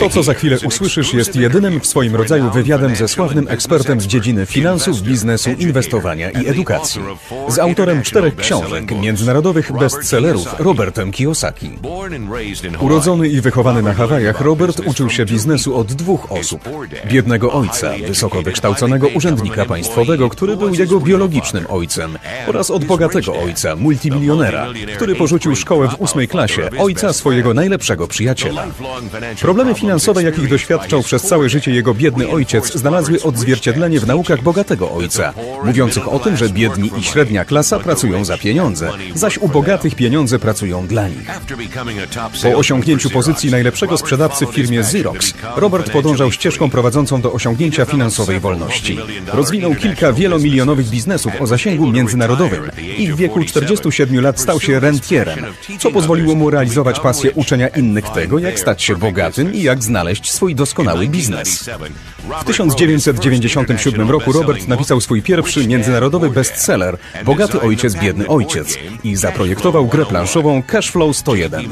To, co za chwilę usłyszysz, jest jedynym w swoim rodzaju wywiadem ze sławnym ekspertem z dziedziny finansów, biznesu, inwestowania i edukacji. Z autorem czterech książek, międzynarodowych bestsellerów, Robertem Kiyosaki. Urodzony i wychowany na Hawajach, Robert uczył się biznesu od dwóch osób. Biednego ojca, wysoko wykształconego urzędnika państwowego, który był jego biologicznym ojcem, oraz od bogatego ojca, multimilionera, który porzucił szkołę w ósmej klasie, ojca swojego najlepszego przyjaciela. Problemy finansowe, jakich doświadczał przez całe życie jego biedny ojciec, znalazły odzwierciedlenie w naukach bogatego ojca, mówiących o tym, że biedni i średnia klasa pracują za pieniądze, zaś u bogatych pieniądze pracują dla nich. Po osiągnięciu pozycji najlepszego sprzedawcy w firmie Xerox, Robert podążał ścieżką prowadzącą do osiągnięcia finansowej wolności. Rozwinął kilka wielomilionowych biznesów o zasięgu międzynarodowym i w wieku 47 lat stał się rentierem, co pozwoliło mu realizować pasję uczenia innych tego, jak stać się bogatym i jak znaleźć swój doskonały biznes. W 1997 roku Robert napisał swój pierwszy międzynarodowy bestseller Bogaty ojciec, biedny ojciec i zaprojektował grę planszową Cashflow 101.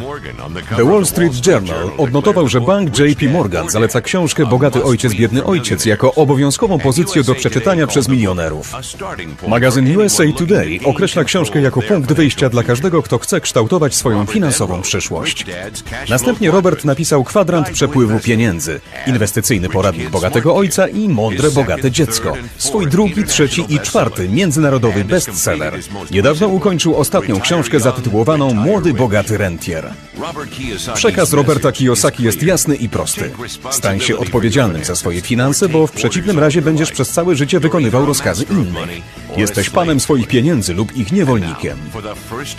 The Wall Street Journal odnotował, że bank JP Morgan zaleca książkę Bogaty ojciec, biedny ojciec jako obowiązkową pozycję do przeczytania przez milionerów. Magazyn USA Today określa książkę jako punkt wyjścia dla każdego, kto chce kształtować swoją finansową przyszłość. Następnie Robert napisał kwadrant przepływu pieniędzy, inwestycyjny poradnik bogatego ojca i mądre, bogate dziecko. Swój drugi, trzeci i czwarty międzynarodowy bestseller. Niedawno ukończył ostatnią książkę zatytułowaną Młody, bogaty rentier. Przekaz Roberta Kiyosaki jest jasny i prosty. Stań się odpowiedzialnym za swoje finanse, bo w przeciwnym razie będziesz przez całe życie wykonywał rozkazy innych. Jesteś panem swoich pieniędzy lub ich niewolnikiem.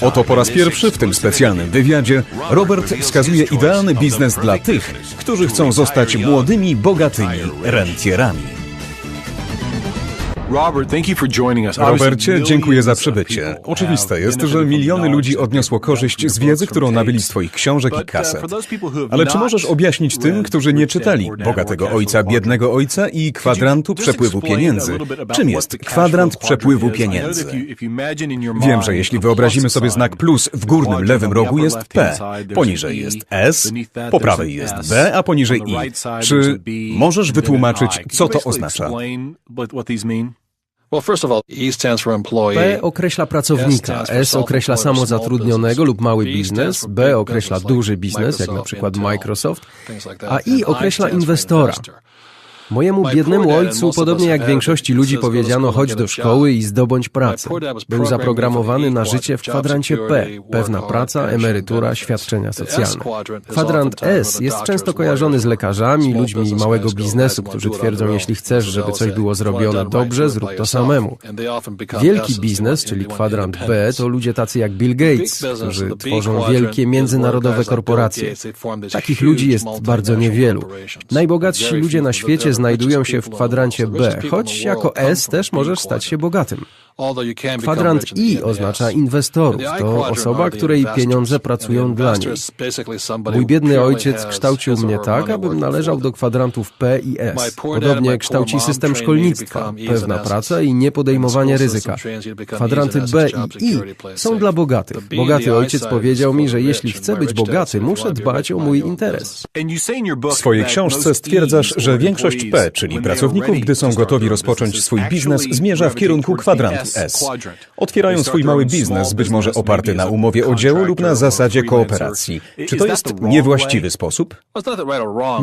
Oto po raz pierwszy w tym specjalnym wywiadzie Robert wskazuje idealny biznes dla tych, którzy chcą zostać młodymi, bogatymi rentierami. Robercie, dziękuję za przybycie. Oczywiste jest, że miliony ludzi odniosło korzyść z wiedzy, którą nabyli z Twoich książek i kaset. Ale czy możesz objaśnić tym, którzy nie czytali Bogatego Ojca, Biednego Ojca i Kwadrantu Przepływu Pieniędzy? Czym jest kwadrant przepływu pieniędzy? Wiem, że jeśli wyobrazimy sobie znak plus w górnym lewym rogu jest P, poniżej jest S, po prawej jest B, a poniżej I. Czy możesz wytłumaczyć, co to oznacza? P określa pracownika, S określa samozatrudnionego lub mały biznes, B określa duży biznes, jak na przykład Microsoft, a I określa inwestora. Mojemu biednemu ojcu, podobnie jak większości ludzi, powiedziano: chodź do szkoły i zdobądź pracę. Był zaprogramowany na życie w kwadrancie P: pewna praca, emerytura, świadczenia socjalne. Kwadrant S jest często kojarzony z lekarzami, ludźmi małego biznesu, którzy twierdzą: jeśli chcesz, żeby coś było zrobione dobrze, zrób to samemu. Wielki biznes, czyli kwadrant B, to ludzie tacy jak Bill Gates, którzy tworzą wielkie międzynarodowe korporacje. Takich ludzi jest bardzo niewielu. Najbogatsi ludzie na świecie znajdują się w kwadrancie B, choć jako S też możesz stać się bogatym. Kwadrant I oznacza inwestorów. To osoba, której pieniądze pracują dla niej. Mój biedny ojciec kształcił mnie tak, abym należał do kwadrantów P i S. Podobnie kształci system szkolnictwa, pewna praca i niepodejmowanie ryzyka. Kwadranty B i I są dla bogatych. Bogaty ojciec powiedział mi, że jeśli chcę być bogaty, muszę dbać o mój interes. W swojej książce stwierdzasz, że większość P, czyli pracowników, gdy są gotowi rozpocząć swój biznes, zmierza w kierunku kwadrantu S. Otwierają swój mały biznes, być może oparty na umowie o dzieło lub na zasadzie kooperacji. Czy to jest niewłaściwy sposób?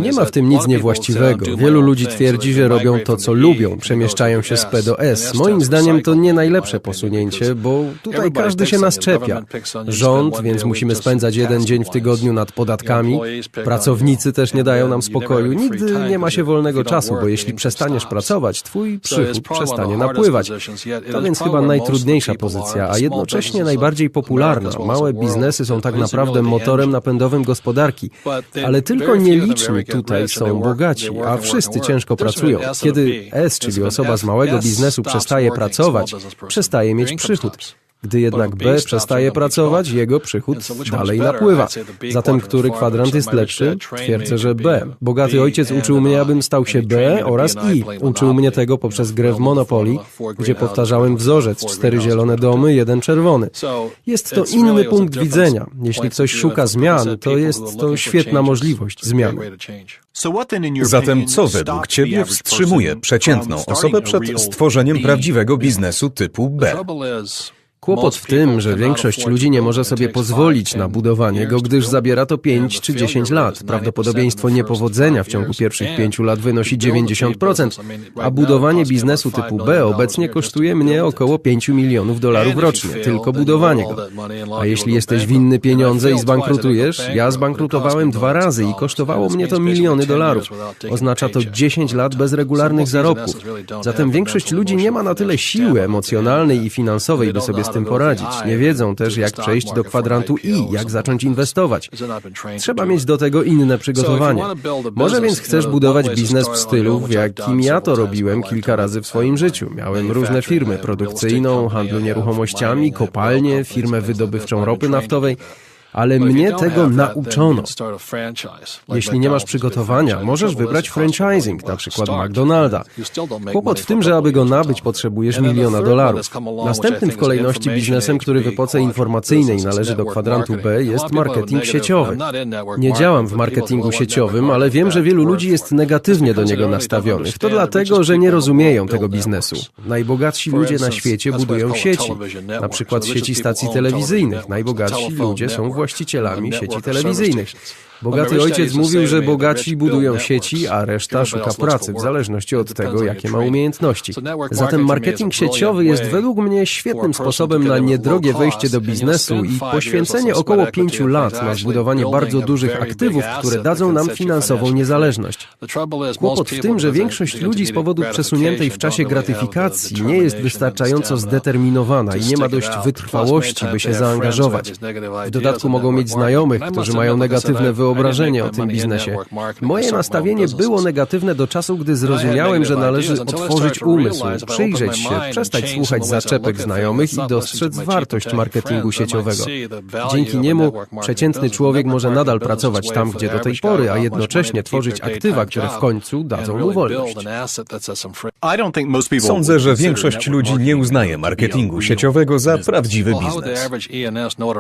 Nie ma w tym nic niewłaściwego. Wielu ludzi twierdzi, że robią to, co lubią, przemieszczają się z P do S. Moim zdaniem to nie najlepsze posunięcie, bo tutaj każdy się nas czepia. Rząd, więc musimy spędzać jeden dzień w tygodniu nad podatkami. Pracownicy też nie dają nam spokoju. Nigdy nie ma się wolnego czasu, bo jeśli przestaniesz pracować, twój przychód przestanie napływać. To więc chyba najtrudniejsza pozycja, a jednocześnie najbardziej popularna. Małe biznesy są tak naprawdę motorem napędowym gospodarki, ale tylko nieliczni tutaj są bogaci, a wszyscy ciężko pracują. Kiedy S, czyli osoba z małego biznesu, przestaje pracować, przestaje mieć przychód. Gdy jednak B przestaje pracować, jego przychód dalej napływa. Zatem który kwadrant jest lepszy? Twierdzę, że B. Bogaty ojciec uczył mnie, abym stał się B oraz I. Uczył mnie tego poprzez grę w Monopoly, gdzie powtarzałem wzorzec cztery zielone domy, jeden czerwony. Jest to inny punkt widzenia. Jeśli ktoś szuka zmian, to jest to świetna możliwość zmiany. Zatem co według Ciebie wstrzymuje przeciętną osobę przed stworzeniem prawdziwego biznesu typu B? Kłopot w tym, że większość ludzi nie może sobie pozwolić na budowanie go, gdyż zabiera to 5 czy 10 lat. Prawdopodobieństwo niepowodzenia w ciągu pierwszych 5 lat wynosi 90%, a budowanie biznesu typu B obecnie kosztuje mnie około 5 milionów dolarów rocznie, tylko budowanie go. A jeśli jesteś winny pieniądze i zbankrutujesz, ja zbankrutowałem dwa razy i kosztowało mnie to miliony dolarów. Oznacza to 10 lat bez regularnych zarobków. Zatem większość ludzi nie ma na tyle siły emocjonalnej i finansowej, by sobie z tym poradzić. Nie wiedzą też, jak przejść do kwadrantu I, jak zacząć inwestować. Trzeba mieć do tego inne przygotowanie. Może więc chcesz budować biznes w stylu, w jakim ja to robiłem kilka razy w swoim życiu. Miałem różne firmy, produkcyjną, handlu nieruchomościami, kopalnie, firmę wydobywczą ropy naftowej ale mnie tego nauczono. Jeśli nie masz przygotowania, możesz wybrać franchising, na przykład McDonalda. Kłopot w tym, że aby go nabyć, potrzebujesz miliona dolarów. Następnym w kolejności biznesem, który w epoce informacyjnej należy do kwadrantu B, jest marketing sieciowy. Nie działam w marketingu sieciowym, ale wiem, że wielu ludzi jest negatywnie do niego nastawionych. To dlatego, że nie rozumieją tego biznesu. Najbogatsi ludzie na świecie budują sieci, na przykład sieci stacji telewizyjnych. Najbogatsi ludzie są właścicielami sieci telewizyjnych. Bogaty ojciec mówił, że bogaci budują sieci, a reszta szuka pracy, w zależności od tego, jakie ma umiejętności. Zatem marketing sieciowy jest według mnie świetnym sposobem na niedrogie wejście do biznesu i poświęcenie około pięciu lat na zbudowanie bardzo dużych aktywów, które dadzą nam finansową niezależność. Kłopot w tym, że większość ludzi z powodu przesuniętej w czasie gratyfikacji nie jest wystarczająco zdeterminowana i nie ma dość wytrwałości, by się zaangażować. W dodatku mogą mieć znajomych, którzy mają negatywne wyobrażenia wyobrażenie o tym biznesie. Moje nastawienie było negatywne do czasu, gdy zrozumiałem, że należy otworzyć umysł, przyjrzeć się, przestać słuchać zaczepek znajomych i dostrzec wartość marketingu sieciowego. Dzięki niemu przeciętny człowiek może nadal pracować tam, gdzie do tej pory, a jednocześnie tworzyć aktywa, które w końcu dadzą mu wolność. Sądzę, że większość ludzi nie uznaje marketingu sieciowego za prawdziwy biznes.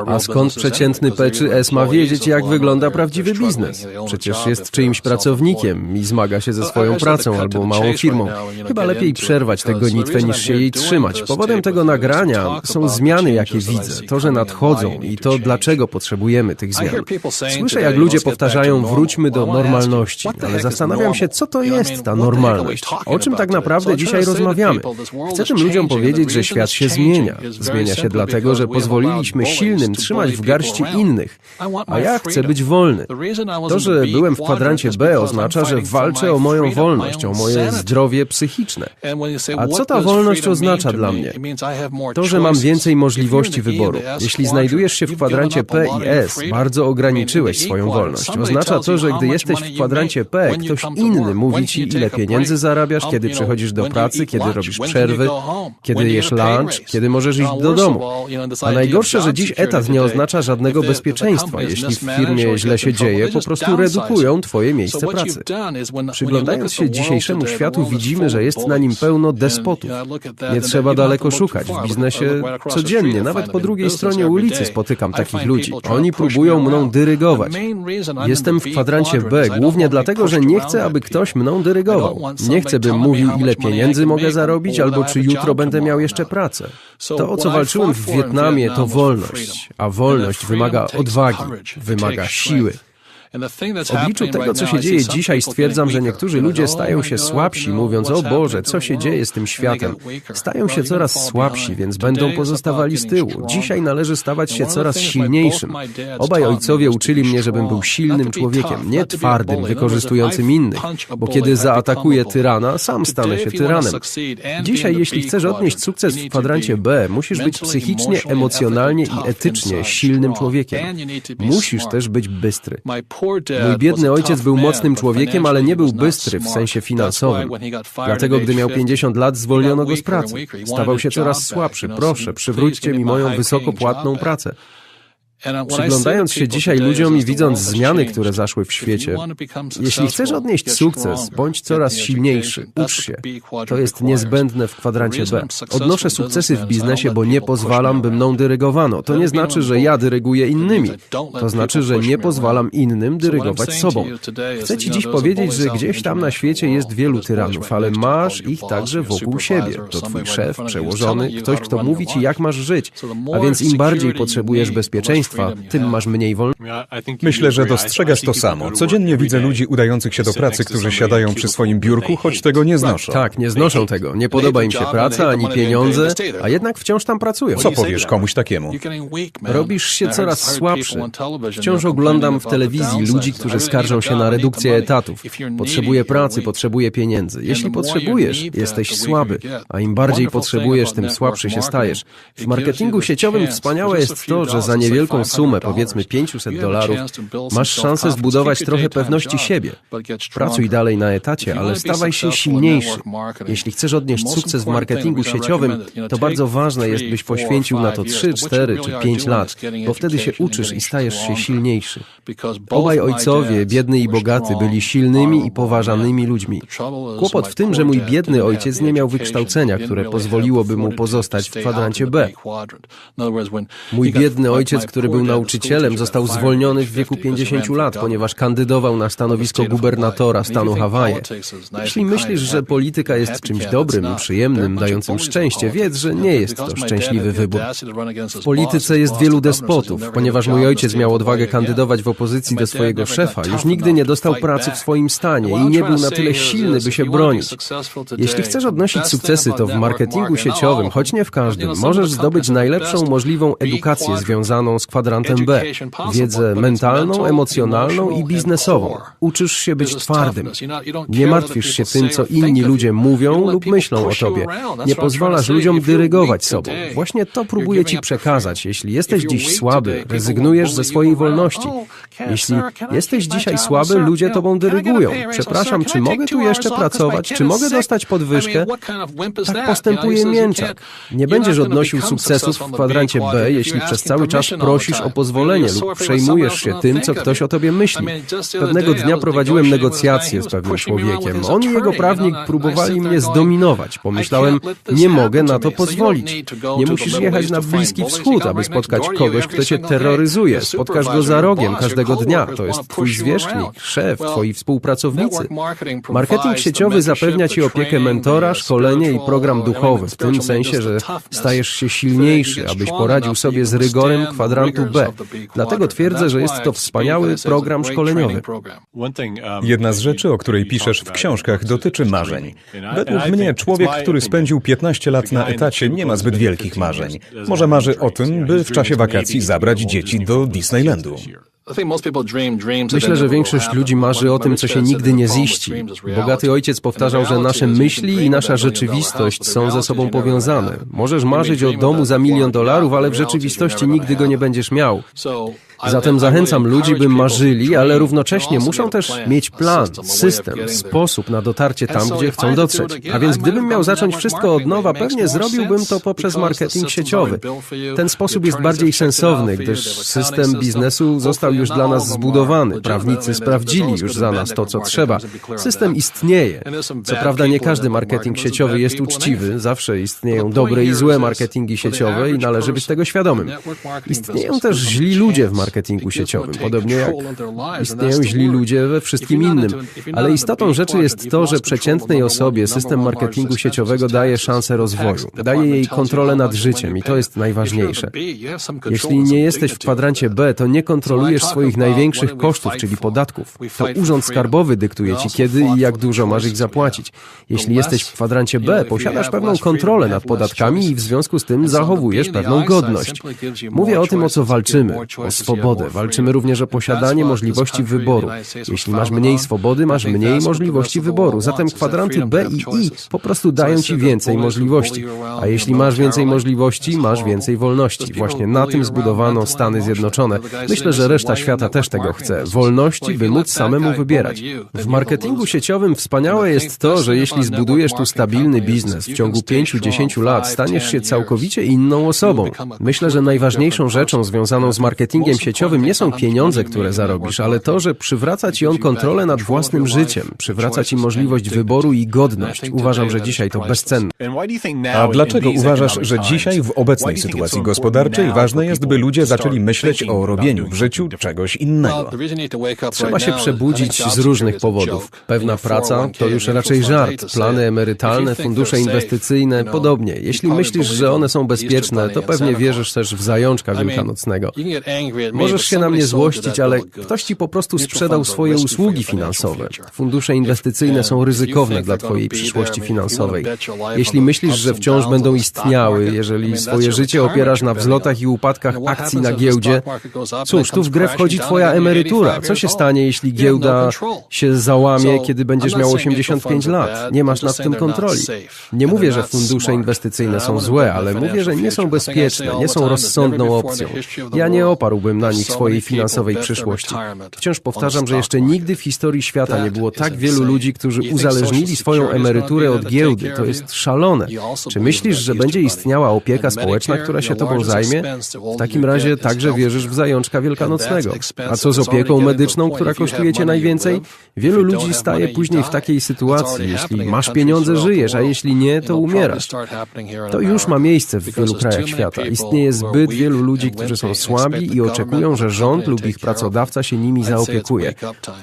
A skąd przeciętny P czy S ma wiedzieć, jak wygląda prawdziwy prawdziwy biznes. Przecież jest czyimś pracownikiem i zmaga się ze swoją pracą albo małą firmą. Chyba lepiej przerwać tę gonitwę niż się jej trzymać. Powodem tego nagrania są zmiany, jakie widzę, to, że nadchodzą i to, dlaczego potrzebujemy tych zmian. Słyszę, jak ludzie powtarzają, wróćmy do normalności, ale zastanawiam się, co to jest ta normalność. O czym tak naprawdę dzisiaj rozmawiamy? Chcę tym ludziom powiedzieć, że świat się zmienia. Zmienia się dlatego, że pozwoliliśmy silnym trzymać w garści innych, a ja chcę być wolny wolny. To, że byłem w kwadrancie B oznacza, że walczę o moją wolność, o moje zdrowie psychiczne. A co ta wolność oznacza dla mnie? To, że mam więcej możliwości wyboru. Jeśli znajdujesz się w kwadrancie P i S, bardzo ograniczyłeś swoją wolność. Oznacza to, że gdy jesteś w kwadrancie P, ktoś inny mówi ci, ile pieniędzy zarabiasz, kiedy przychodzisz do pracy, kiedy robisz przerwy, kiedy jesz lunch, kiedy możesz iść do domu. A najgorsze, że dziś etat nie oznacza żadnego bezpieczeństwa. Jeśli w firmie źle się dzieje, po prostu redukują Twoje miejsce pracy. Przyglądając się dzisiejszemu światu, widzimy, że jest na nim pełno despotów. Nie trzeba daleko szukać. W biznesie codziennie, nawet po drugiej stronie ulicy spotykam takich ludzi. Oni próbują mną dyrygować. Jestem w kwadrancie B głównie dlatego, że nie chcę, aby ktoś mną dyrygował. Nie chcę, bym mówił, ile pieniędzy mogę zarobić, albo czy jutro będę miał jeszcze pracę. To, o co walczyłem w Wietnamie, to wolność, a wolność wymaga odwagi, wymaga siły. W obliczu tego, co się dzieje dzisiaj, stwierdzam, że niektórzy ludzie stają się słabsi, mówiąc, o Boże, co się dzieje z tym światem. Stają się coraz słabsi, więc będą pozostawali z tyłu. Dzisiaj należy stawać się coraz silniejszym. Obaj ojcowie uczyli mnie, żebym był silnym człowiekiem, nie twardym, wykorzystującym innych, bo kiedy zaatakuję tyrana, sam stanę się tyranem. Dzisiaj, jeśli chcesz odnieść sukces w kwadrancie B, musisz być psychicznie, emocjonalnie i etycznie silnym człowiekiem. Musisz też być bystry. Mój biedny ojciec był mocnym człowiekiem, ale nie był bystry w sensie finansowym. Dlatego, gdy miał 50 lat, zwolniono go z pracy. Stawał się coraz słabszy. Proszę, przywróćcie mi moją wysoko płatną pracę. Przyglądając się dzisiaj ludziom i widząc zmiany, które zaszły w świecie, jeśli chcesz odnieść sukces, bądź coraz silniejszy, ucz się. To jest niezbędne w kwadrancie B. Odnoszę sukcesy w biznesie, bo nie pozwalam, by mną dyrygowano. To nie znaczy, że ja dyryguję innymi. To znaczy, że nie pozwalam innym dyrygować sobą. Chcę Ci dziś powiedzieć, że gdzieś tam na świecie jest wielu tyranów, ale masz ich także wokół siebie. To Twój szef, przełożony, ktoś, kto mówi Ci, jak masz żyć. A więc im bardziej potrzebujesz bezpieczeństwa, tym masz mniej wolności. Myślę, że dostrzegasz to samo. Codziennie widzę ludzi udających się do pracy, którzy siadają przy swoim biurku, choć tego nie znoszą. Tak, nie znoszą tego. Nie podoba im się praca ani pieniądze, a jednak wciąż tam pracują. Co powiesz komuś takiemu? Robisz się coraz słabszy. Wciąż oglądam w telewizji ludzi, którzy skarżą się na redukcję etatów. Potrzebuję pracy, potrzebuję pieniędzy. Jeśli potrzebujesz, jesteś słaby, a im bardziej potrzebujesz, tym słabszy się stajesz. W marketingu sieciowym wspaniałe jest to, że za niewielką sumę, powiedzmy 500 dolarów, masz szansę zbudować trochę pewności siebie. Pracuj dalej na etacie, ale stawaj się silniejszy. Jeśli chcesz odnieść sukces w marketingu sieciowym, to bardzo ważne jest, byś poświęcił na to 3, 4 czy 5 lat, bo wtedy się uczysz i stajesz się silniejszy. Obaj ojcowie, biedny i bogaty, byli silnymi i poważanymi ludźmi. Kłopot w tym, że mój biedny ojciec nie miał wykształcenia, które pozwoliłoby mu pozostać w kwadrancie B. Mój biedny ojciec, który który był nauczycielem, został zwolniony w wieku 50 lat, ponieważ kandydował na stanowisko gubernatora stanu Hawaje. Jeśli myślisz, że polityka jest czymś dobrym, przyjemnym, dającym szczęście, wiedz, że nie jest to szczęśliwy wybór. W polityce jest wielu despotów. Ponieważ mój ojciec miał odwagę kandydować w opozycji do swojego szefa, już nigdy nie dostał pracy w swoim stanie i nie był na tyle silny, by się bronić. Jeśli chcesz odnosić sukcesy, to w marketingu sieciowym, choć nie w każdym, możesz zdobyć najlepszą możliwą edukację związaną z kwadrantem B. Wiedzę mentalną, emocjonalną i biznesową. Uczysz się być twardym. Nie martwisz się tym, co inni ludzie mówią lub myślą o tobie. Nie pozwalasz ludziom dyrygować sobą. Właśnie to próbuję ci przekazać. Jeśli jesteś dziś słaby, rezygnujesz ze swojej wolności. Jeśli jesteś dzisiaj słaby, ludzie tobą dyrygują. Przepraszam, czy mogę tu jeszcze pracować? Czy mogę dostać podwyżkę? Tak postępuje mięczak. Nie będziesz odnosił sukcesów w kwadrancie B, jeśli przez cały czas prosisz o pozwolenie lub przejmujesz się tym, co ktoś o tobie myśli. Pewnego dnia prowadziłem negocjacje z pewnym człowiekiem. On i jego prawnik próbowali mnie zdominować. Pomyślałem, nie mogę na to pozwolić. Nie musisz jechać na Bliski Wschód, aby spotkać kogoś, kto cię terroryzuje. Spotkasz go za rogiem każdego dnia. To jest twój zwierzchnik, szef, twoi współpracownicy. Marketing sieciowy zapewnia ci opiekę mentora, szkolenie i program duchowy, w tym sensie, że stajesz się silniejszy, abyś poradził sobie z rygorem kwadrantu B. Dlatego twierdzę, że jest to wspaniały program szkoleniowy. Jedna z rzeczy, o której piszesz w książkach, dotyczy marzeń. Według mnie człowiek, który spędził 15 lat na etacie, nie ma zbyt wielkich marzeń. Może marzy o tym, by w czasie wakacji zabrać dzieci do Disneylandu. Myślę, że większość ludzi marzy o tym, co się nigdy nie ziści. Bogaty ojciec powtarzał, że nasze myśli i nasza rzeczywistość są ze sobą powiązane. Możesz marzyć o domu za milion dolarów, ale w rzeczywistości nigdy go nie będziesz miał. Zatem zachęcam ludzi, by marzyli, ale równocześnie muszą też mieć plan, system, sposób na dotarcie tam, gdzie chcą dotrzeć. A więc gdybym miał zacząć wszystko od nowa, pewnie zrobiłbym to poprzez marketing sieciowy. Ten sposób jest bardziej sensowny, gdyż system biznesu został już dla nas zbudowany. Prawnicy sprawdzili już za nas to, co trzeba. System istnieje. Co prawda nie każdy marketing sieciowy jest uczciwy, zawsze istnieją dobre i złe marketingi sieciowe i należy być tego świadomym. Istnieją też źli ludzie w marketingu marketingu sieciowym, podobnie jak istnieją źli ludzie we wszystkim innym. Ale istotą rzeczy jest to, że przeciętnej osobie system marketingu sieciowego daje szansę rozwoju, daje jej kontrolę nad życiem i to jest najważniejsze. Jeśli nie jesteś w kwadrancie B, to nie kontrolujesz swoich największych kosztów, czyli podatków. To urząd skarbowy dyktuje ci kiedy i jak dużo masz ich zapłacić. Jeśli jesteś w kwadrancie B, posiadasz pewną kontrolę nad podatkami i w związku z tym zachowujesz pewną godność. Mówię o tym, o co walczymy, o swobodzie swobodę. Walczymy również o posiadanie możliwości wyboru. Jeśli masz mniej swobody, masz mniej możliwości wyboru. Zatem kwadranty B i I po prostu dają ci więcej możliwości. A jeśli masz więcej możliwości, masz więcej wolności. Właśnie na tym zbudowano Stany Zjednoczone. Myślę, że reszta świata też tego chce. Wolności, by móc samemu wybierać. W marketingu sieciowym wspaniałe jest to, że jeśli zbudujesz tu stabilny biznes w ciągu 5-10 lat, staniesz się całkowicie inną osobą. Myślę, że najważniejszą rzeczą związaną z marketingiem sieciowym nie są pieniądze, które zarobisz, ale to, że przywraca ci on kontrolę nad własnym życiem, przywraca ci możliwość wyboru i godność. Uważam, że dzisiaj to bezcenne. A dlaczego uważasz, że dzisiaj w obecnej sytuacji gospodarczej ważne jest, by ludzie zaczęli myśleć o robieniu w życiu czegoś innego? Trzeba się przebudzić z różnych powodów. Pewna praca to już raczej żart. Plany emerytalne, fundusze inwestycyjne, podobnie. Jeśli myślisz, że one są bezpieczne, to pewnie wierzysz też w zajączka wielkanocnego. Możesz się na mnie złościć, ale ktoś ci po prostu sprzedał swoje usługi finansowe. Fundusze inwestycyjne są ryzykowne dla twojej przyszłości finansowej. Jeśli myślisz, że wciąż będą istniały, jeżeli swoje życie opierasz na wzlotach i upadkach akcji na giełdzie, cóż, tu w grę wchodzi twoja emerytura. Co się stanie, jeśli giełda się załamie, kiedy będziesz miał 85 lat? Nie masz nad tym kontroli. Nie mówię, że fundusze inwestycyjne są złe, ale mówię, że nie są bezpieczne, nie są rozsądną opcją. Ja nie oparłbym na nich swojej finansowej przyszłości. Wciąż powtarzam, że jeszcze nigdy w historii świata nie było tak wielu ludzi, którzy uzależnili swoją emeryturę od giełdy. To jest szalone. Czy myślisz, że będzie istniała opieka społeczna, która się tobą zajmie? W takim razie także wierzysz w zajączka wielkanocnego. A co z opieką medyczną, która kosztuje cię najwięcej? Wielu ludzi staje później w takiej sytuacji. Jeśli masz pieniądze, żyjesz, a jeśli nie, to umierasz. To już ma miejsce w wielu krajach świata. Istnieje zbyt wielu ludzi, którzy są słabi i oczekują, że rząd lub ich pracodawca się nimi zaopiekuje.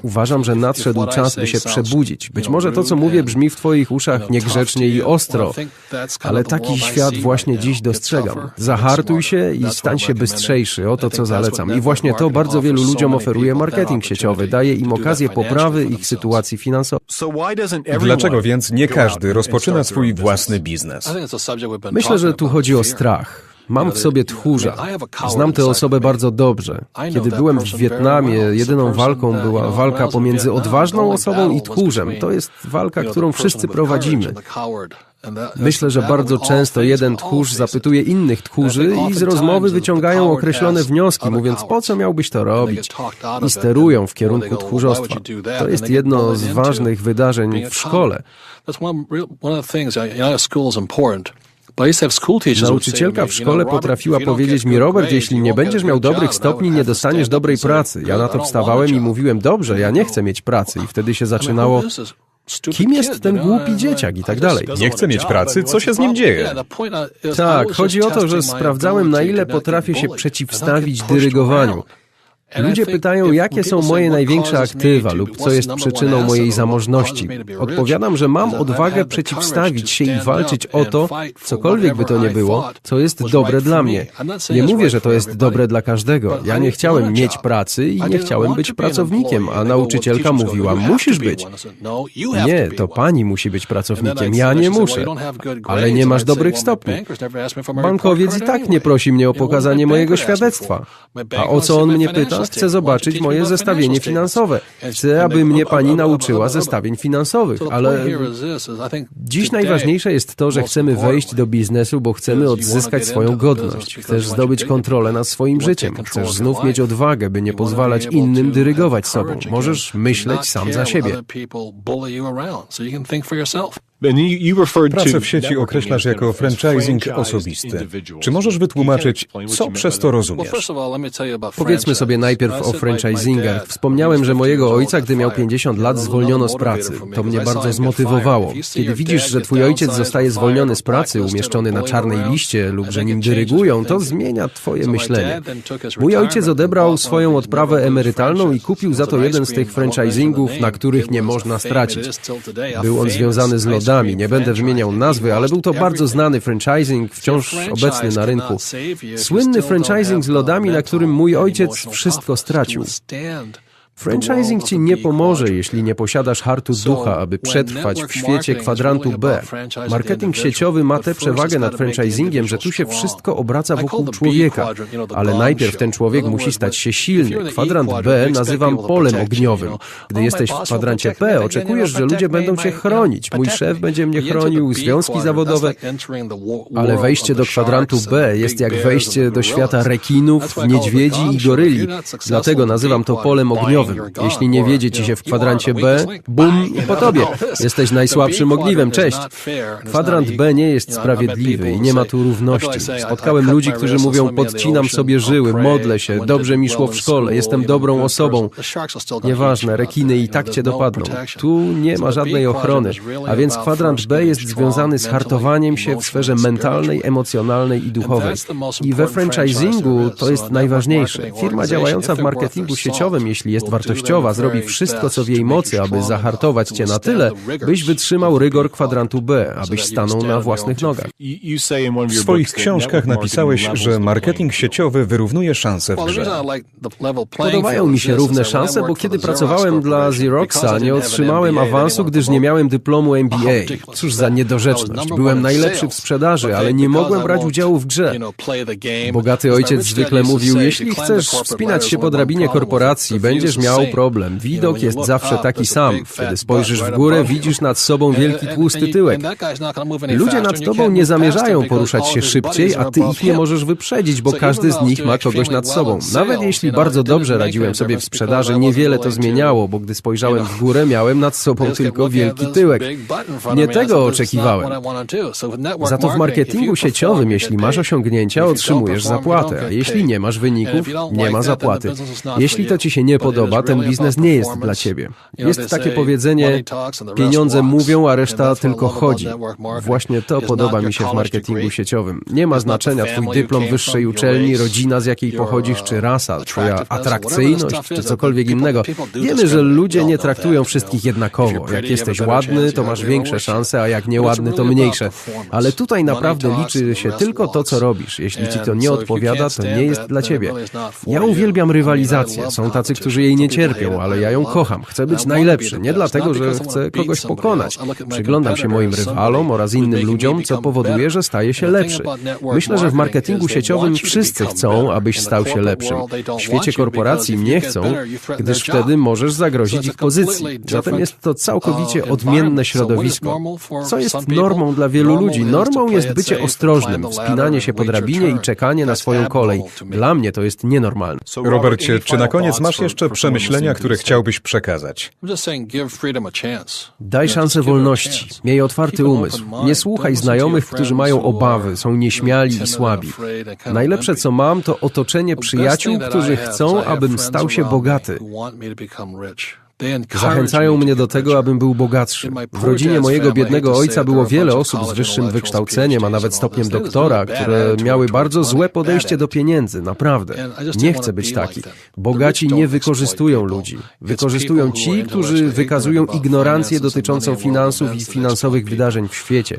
Uważam, że nadszedł czas, by się przebudzić. Być może to, co mówię, brzmi w Twoich uszach niegrzecznie i ostro, ale taki świat właśnie dziś dostrzegam. Zahartuj się i stań się bystrzejszy. Oto co zalecam. I właśnie to bardzo wielu ludziom oferuje marketing sieciowy. Daje im okazję poprawy ich sytuacji finansowej. Dlaczego więc nie każdy rozpoczyna swój własny biznes? Myślę, że tu chodzi o strach. Mam w sobie tchórza. Znam tę osobę bardzo dobrze. Kiedy byłem w Wietnamie, jedyną walką była walka pomiędzy odważną osobą i tchórzem. To jest walka, którą wszyscy prowadzimy. Myślę, że bardzo często jeden tchórz zapytuje innych tchórzy i z rozmowy wyciągają określone wnioski, mówiąc, po co miałbyś to robić? I sterują w kierunku tchórzostwa. To jest jedno z ważnych wydarzeń w szkole. Nauczycielka w szkole potrafiła powiedzieć mi, Robert, jeśli nie będziesz miał dobrych stopni, nie dostaniesz dobrej pracy. Ja na to wstawałem i mówiłem, dobrze, ja nie chcę mieć pracy. I wtedy się zaczynało, kim jest ten głupi dzieciak i tak dalej. Nie chce mieć pracy, co się z nim dzieje? Tak, chodzi o to, że sprawdzałem, na ile potrafię się przeciwstawić dyrygowaniu. Ludzie pytają, jakie są moje największe aktywa lub co jest przyczyną mojej zamożności. Odpowiadam, że mam odwagę przeciwstawić się i walczyć o to, cokolwiek by to nie było, co jest dobre dla mnie. Nie mówię, że to jest dobre dla każdego. Ja nie chciałem mieć pracy i nie chciałem być pracownikiem, a nauczycielka mówiła, musisz być. Nie, to pani musi być pracownikiem, ja nie muszę. Ale nie masz dobrych stopni. Bankowiec i tak nie prosi mnie o pokazanie mojego świadectwa. A o co on mnie pyta? Chcę zobaczyć moje zestawienie finansowe. Chcę, aby mnie pani nauczyła zestawień finansowych, ale dziś najważniejsze jest to, że chcemy wejść do biznesu, bo chcemy odzyskać swoją godność. Chcesz zdobyć kontrolę nad swoim życiem. Chcesz znów mieć odwagę, by nie pozwalać innym dyrygować sobą. Możesz myśleć sam za siebie. Pracę w sieci określasz jako franchising osobisty. Czy możesz wytłumaczyć, co przez to rozumiesz? Powiedzmy sobie najpierw o franchisingach. Wspomniałem, że mojego ojca, gdy miał 50 lat, zwolniono z pracy. To mnie bardzo zmotywowało. Kiedy widzisz, że twój ojciec zostaje zwolniony z pracy, umieszczony na czarnej liście lub że nim dyrygują, to zmienia twoje myślenie. Mój ojciec odebrał swoją odprawę emerytalną i kupił za to jeden z tych franchisingów, na których nie można stracić. Był on związany z lodami nie będę wymieniał nazwy, ale był to bardzo znany franchising, wciąż obecny na rynku. Słynny franchising z lodami, na którym mój ojciec wszystko stracił. Franchising ci nie pomoże, jeśli nie posiadasz hartu ducha, aby przetrwać w świecie kwadrantu B. Marketing sieciowy ma tę przewagę nad franchisingiem, że tu się wszystko obraca wokół człowieka, ale najpierw ten człowiek musi stać się silny. Kwadrant B nazywam polem ogniowym. Gdy jesteś w kwadrancie P, oczekujesz, że ludzie będą cię chronić. Mój szef będzie mnie chronił, związki zawodowe, ale wejście do kwadrantu B jest jak wejście do świata rekinów, niedźwiedzi i goryli. Dlatego nazywam to polem ogniowym. Jeśli nie wiedzie ci się w kwadrancie B, bum i po tobie. Jesteś najsłabszym ogniwem, cześć. Kwadrant B nie jest sprawiedliwy i nie ma tu równości. Spotkałem ludzi, którzy mówią, podcinam sobie żyły, modlę się, dobrze mi szło w szkole, jestem dobrą osobą. Nieważne, rekiny i tak cię dopadną. Tu nie ma żadnej ochrony, a więc kwadrant B jest związany z hartowaniem się w sferze mentalnej, emocjonalnej i duchowej. I we franchisingu to jest najważniejsze. Firma działająca w marketingu sieciowym, jeśli jest wartościowa, zrobi wszystko, co w jej mocy, aby zahartować cię na tyle, byś wytrzymał rygor kwadrantu B, abyś stanął na własnych nogach. W swoich książkach napisałeś, że marketing sieciowy wyrównuje szanse w grze. Podobają mi się równe szanse, bo kiedy pracowałem dla Xeroxa, nie otrzymałem awansu, gdyż nie miałem dyplomu MBA. Cóż za niedorzeczność. Byłem najlepszy w sprzedaży, ale nie mogłem brać udziału w grze. Bogaty ojciec zwykle mówił, jeśli chcesz wspinać się po drabinie korporacji, będziesz miał problem. Widok jest zawsze taki sam. Kiedy spojrzysz w górę, widzisz nad sobą wielki tłusty tyłek. Ludzie nad tobą nie zamierzają poruszać się szybciej, a ty ich nie możesz wyprzedzić, bo każdy z nich ma kogoś nad sobą. Nawet jeśli bardzo dobrze radziłem sobie w sprzedaży, niewiele to zmieniało, bo gdy spojrzałem w górę, miałem nad sobą tylko wielki tyłek. Nie tego oczekiwałem. Za to w marketingu sieciowym, jeśli masz osiągnięcia, otrzymujesz zapłatę, a jeśli nie masz wyników, nie ma zapłaty. Jeśli to ci się nie podoba, ten biznes nie jest dla ciebie. Jest takie powiedzenie, pieniądze mówią, a reszta tylko chodzi. Właśnie to podoba mi się w marketingu sieciowym. Nie ma znaczenia twój dyplom wyższej uczelni, rodzina z jakiej pochodzisz, czy rasa, twoja atrakcyjność, czy cokolwiek innego. Wiemy, że ludzie nie traktują wszystkich jednakowo. Jak jesteś ładny, to masz większe szanse, a jak nieładny, to mniejsze. Ale tutaj naprawdę liczy się tylko to, co robisz. Jeśli ci to nie odpowiada, to nie jest dla ciebie. Ja uwielbiam rywalizację. Są tacy, którzy jej nie cierpią, ale ja ją kocham. Chcę być najlepszy. Nie dlatego, że chcę kogoś pokonać. Przyglądam się moim rywalom oraz innym ludziom, co powoduje, że staje się lepszy. Myślę, że w marketingu sieciowym wszyscy chcą, abyś stał się lepszym. W świecie korporacji nie chcą, gdyż wtedy możesz zagrozić ich pozycji. Zatem jest to całkowicie odmienne środowisko. Co jest normą dla wielu ludzi? Normą jest bycie ostrożnym, wspinanie się po drabinie i czekanie na swoją kolej. Dla mnie to jest nienormalne. Robercie, czy na koniec masz jeszcze przemyślenia, które chciałbyś przekazać? Daj szansę wolności. Miej otwarty umysł. Nie słuchaj znajomych, którzy mają obawy, są nieśmiali i słabi. Najlepsze, co mam, to otoczenie przyjaciół, którzy chcą, abym stał się bogaty. Zachęcają mnie do tego, abym był bogatszy. W rodzinie mojego biednego ojca było wiele osób z wyższym wykształceniem, a nawet stopniem doktora, które miały bardzo złe podejście do pieniędzy, naprawdę. Nie chcę być taki. Bogaci nie wykorzystują ludzi. Wykorzystują ci, którzy wykazują ignorancję dotyczącą finansów i finansowych wydarzeń w świecie.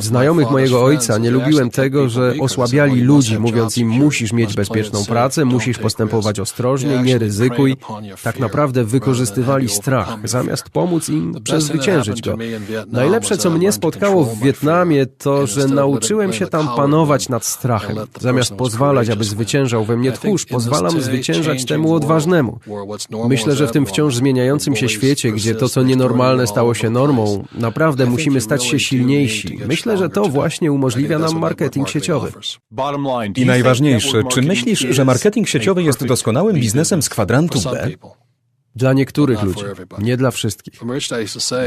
Znajomych mojego ojca nie lubiłem tego, że osłabiali ludzi, mówiąc im, musisz mieć bezpieczną pracę, musisz postępować ostrożnie, nie ryzykuj. Tak naprawdę wykorzystują wykorzystywali strach, zamiast pomóc im przezwyciężyć go. Najlepsze, co mnie spotkało w Wietnamie, to, że nauczyłem się tam panować nad strachem. Zamiast pozwalać, aby zwyciężał we mnie tchórz, pozwalam zwyciężać temu odważnemu. Myślę, że w tym wciąż zmieniającym się świecie, gdzie to, co nienormalne stało się normą, naprawdę musimy stać się silniejsi. Myślę, że to właśnie umożliwia nam marketing sieciowy. I najważniejsze, czy myślisz, że marketing sieciowy jest doskonałym biznesem z kwadrantu B? Dla niektórych ludzi, nie dla wszystkich.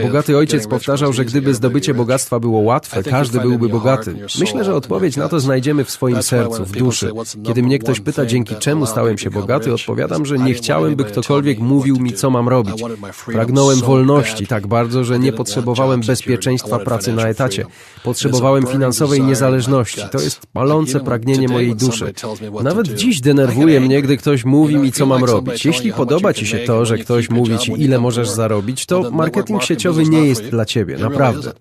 Bogaty ojciec powtarzał, że gdyby zdobycie bogactwa było łatwe, każdy byłby bogaty. Myślę, że odpowiedź na to znajdziemy w swoim sercu, w duszy. Kiedy mnie ktoś pyta, dzięki czemu stałem się bogaty, odpowiadam, że nie chciałem, by ktokolwiek mówił mi, co mam robić. Pragnąłem wolności tak bardzo, że nie potrzebowałem bezpieczeństwa pracy na etacie. Potrzebowałem finansowej niezależności. To jest palące pragnienie mojej duszy. Nawet dziś denerwuje mnie, gdy ktoś mówi mi, co mam robić. Jeśli podoba ci się to, że że ktoś mówi ci, ile możesz zarobić, to marketing sieciowy nie jest dla ciebie, naprawdę.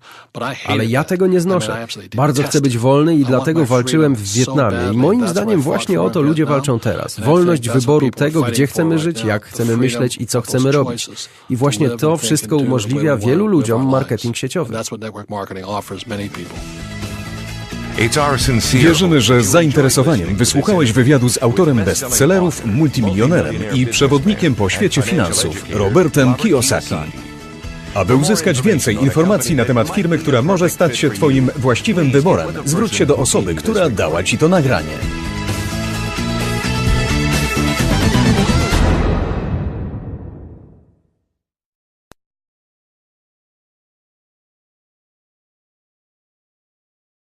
Ale ja tego nie znoszę. Bardzo chcę być wolny i dlatego walczyłem w Wietnamie. I moim zdaniem właśnie o to ludzie walczą teraz. Wolność wyboru tego, gdzie chcemy żyć, jak chcemy myśleć i co chcemy robić. I właśnie to wszystko umożliwia wielu ludziom marketing sieciowy. Wierzymy, że z zainteresowaniem wysłuchałeś wywiadu z autorem bestsellerów, multimilionerem i przewodnikiem po świecie finansów, Robertem Kiyosaki. Aby uzyskać więcej informacji na temat firmy, która może stać się Twoim właściwym wyborem, zwróć się do osoby, która dała Ci to nagranie.